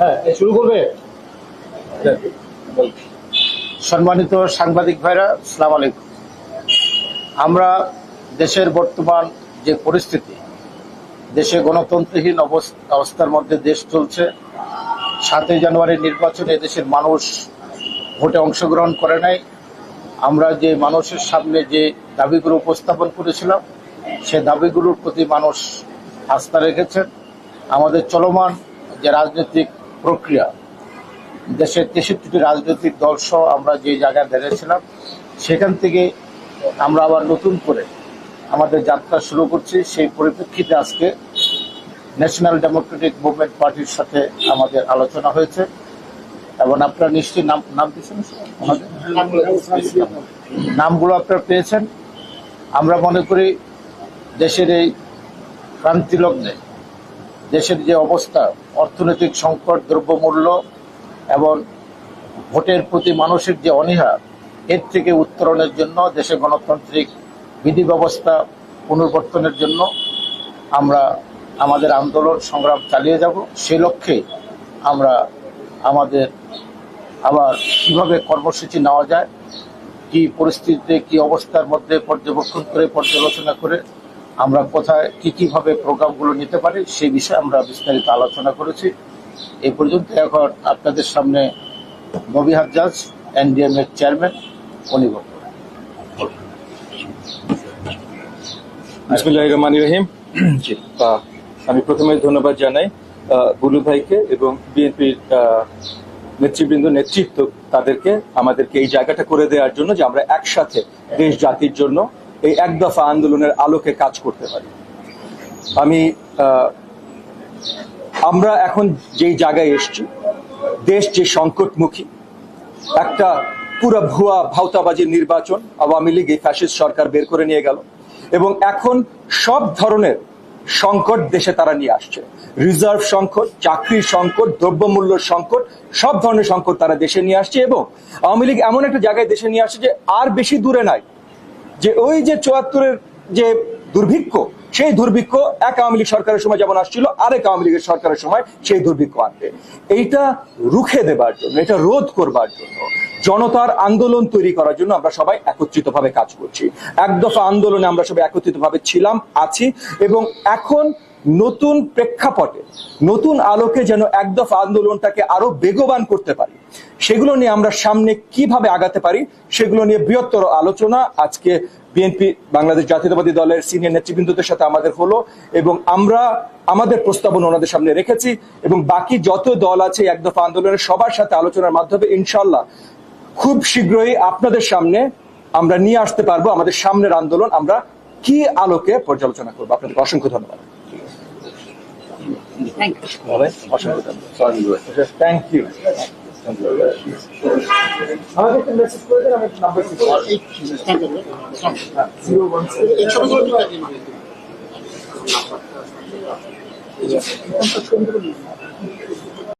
হ্যাঁ শুরু করবে? সম্মানিত সাংবাদিক ভাইরা সালাম আলাইকুম। আমরা দেশের বর্তমান যে পরিস্থিতি, দেশে গণতন্ত্রহীন অবস- অবস্থার মধ্যে দেশ চলছে, সাতই জানুয়ারির নির্বাচনে দেশের মানুষ ভোটে অংশগ্রহণ করে নাই। আমরা যে মানুষের সামনে যে দাবিগুলো উপস্থাপন করেছিলাম, সে দাবিগুলোর প্রতি মানুষ আস্থা রেখেছেন। আমাদের চলমান যে রাজনৈতিক প্রক্রিয়া। দেশের তেষট্টিটি রাজনৈতিক দল সহ আমরা যে জায়গায় দাঁড়িয়েছিলাম সেখান থেকে আমরা আবার নতুন করে আমাদের যাত্রা শুরু করছি। সেই পরিপ্রেক্ষিতে আজকে ন্যাশনাল ডেমোক্রেটিক মুভমেন্ট পার্টির সাথে আমাদের আলোচনা হয়েছে। এবং আপনারা নিশ্চয়ই নাম নাম দিয়েছেন নামগুলো আপনারা পেয়েছেন। আমরা মনে করি দেশের এই ক্রান্তিলগ্নে দেশের যে অবস্থা, অর্থনৈতিক সংকট, দ্রব্যমূল্য এবং ভোটের প্রতি মানুষের যে অনীহা, এর থেকে উত্তরণের জন্য দেশে গণতান্ত্রিক বিধি ব্যবস্থা পুনর্বর্তনের জন্য আমরা আমাদের আন্দোলন সংগ্রাম চালিয়ে যাব। সেই লক্ষ্যে আমরা আমাদের আবার কীভাবে কর্মসূচি নেওয়া যায়, কি পরিস্থিতিতে, কি অবস্থার মধ্যে পর্যবেক্ষণ করে, পর্যালোচনা করে আমরা কোথায় কি কীভাবে প্রোগ্রামগুলো নিতে পারি সেই বিষয়ে আমরা বিস্তারিত আলোচনা করেছি। এ পর্যন্ত এখন আপনাদের সামনে নবী হাজ্জাজ এনডিএম এর চেয়ারম্যান উনি বিসমুল্লাহ রহমান রহিম। আমি প্রথমে ধন্যবাদ জানাই গুলু ভাইকে এবং বিএনপির নেতৃবৃন্দ নেতৃত্ব তাদেরকে আমাদেরকে এই জায়গাটা করে দেওয়ার জন্য যে আমরা একসাথে দেশ জাতির জন্য এই এক দফা আন্দোলনের আলোকে কাজ করতে পারি। আমি আমরা এখন যেই জায়গায় এসছি, দেশ যে সংকটমুখী, একটা পুরা ভুয়া ভাওতাবাজির নির্বাচন আওয়ামী লীগ এই ফ্যাসিস্ট সরকার বের করে নিয়ে গেল এবং এখন সব ধরনের সংকট দেশে তারা নিয়ে আসছে। রিজার্ভ সংকট, চাকরির সংকট, দ্রব্যমূল্য সংকট, সব ধরনের সংকট তারা দেশে নিয়ে আসছে এবং আওয়ামী লীগ এমন একটা জায়গায় দেশে নিয়ে আসছে যে আর বেশি দূরে নাই। যে ওই যে চুয়াত্তরের যে দুর্ভিক্ষ, সেই দুর্ভিক্ষ এক আওয়ামী লীগ সরকারের সময় যেমন আসছিল, আরেক আওয়ামী লীগের সরকারের সময় সেই দুর্ভিক্ষ আনবে এইটা রুখে দেবার জন্য, এটা রোধ করবার জন্য, জনতার আন্দোলন তৈরি করার জন্য আমরা সবাই একত্রিতভাবে কাজ করছি। এক দফা আন্দোলনে আমরা সবাই একত্রিতভাবে ছিলাম, আছি, এবং এখন নতুন প্রেক্ষাপটে, নতুন আলোকে যেন এক দফা আন্দোলনটাকে আরও বেগবান করতে পারি। সেগুলো নিয়ে আমরা সামনে কীভাবে আগাতে পারি সেগুলো নিয়ে বৃহত্তর আলোচনা আজকে বিএনপি বাংলাদেশ জাতীয়তাবাদী দলের সিনিয়র নেতৃবৃন্দদের সাথে আমাদের হলো এবং আমরা আমাদের প্রস্তাবনা ওনাদের সামনে রেখেছি এবং বাকি যত দল আছে এক দফা আন্দোলনের সবার সাথে আলোচনার মাধ্যমে ইনশাল্লাহ খুব শীঘ্রই আপনাদের সামনে আমরা নিয়ে আসতে পারব আমাদের সামনের আন্দোলন। আমরা কি আলোকে পর্যালোচনা করব? আপনাদের অসংখ্য ধন্যবাদ। অসংখ্য ধন্যবাদ। থ্যাংক ইউ আমাকে একটা মেসেজ করে দেন আমি নাম্বার জিরো ওয়ান ছবিগুলো